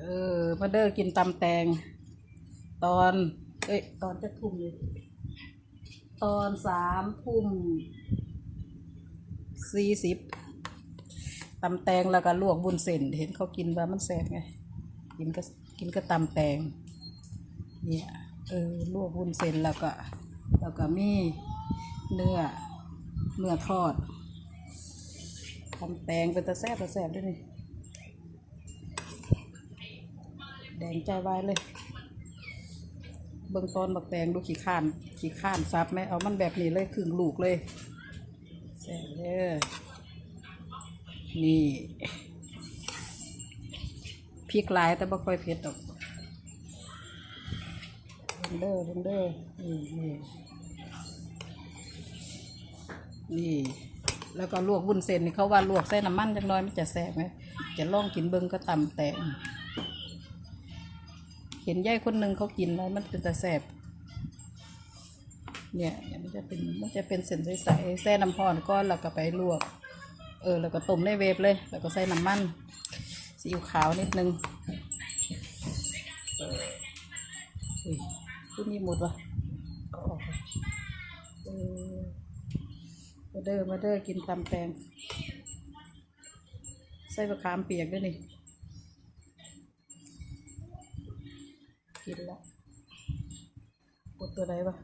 เออมาเด้อกินตำแตง ตอน เอ้ยตอนจะทุ่มเลย ตอนสามทุ่มสี่สิบตำแตงแล้วก็ลวกบุญเส้นเห็นเขากินว่ามันแซ่บไง กินก็กินก็ตำแตง เนี่ยเออลวกวุ้นเส้นแล้วก็ แล้วก็มีเนื้อเนื้อทอดทำแตงเป็นตะแซ่บตะแซ่บด้วยนี่ แดงใจไว้เลย เบื้องต้นบักแตงดูขี้ข้านขี้ข้านซับไหมเอามันแบบนี้เลยครึ่งลูกเลยแซ่บเด้อนี่พริกหลายแต่บ่ค่อยเผ็ดดอกเด้อเบิ่งเด้อนี่นี่นี่ แล้วก็ลวกวุ้นเส้นนี่เขาว่าลวกใส่น้ำมันจังน้อยมันจะแซ่บไหมจะลองกินเบิ่งก็ตำแตง ห็นยายคนหนึ่งเขากินแล้วมันเป็นต่แซ่บเนี่ยเนี่ยมันจะเป็นมันจะเป็นเส้นใสๆแซ่น้ำพอนก้อนแล้วก็ไปลวก เออแล้วก็ต้มในเวฟเลย แล้วก็ใส่น้ำมันซีอิ๊วขาวนิดนึงอุ้ยที่นี่หมดวะเอาออกไปมาเด้อมาเด้อกินตำแตงใส่มะขามเปียกด้วยนี่ กินและปวดตัวไหนวะ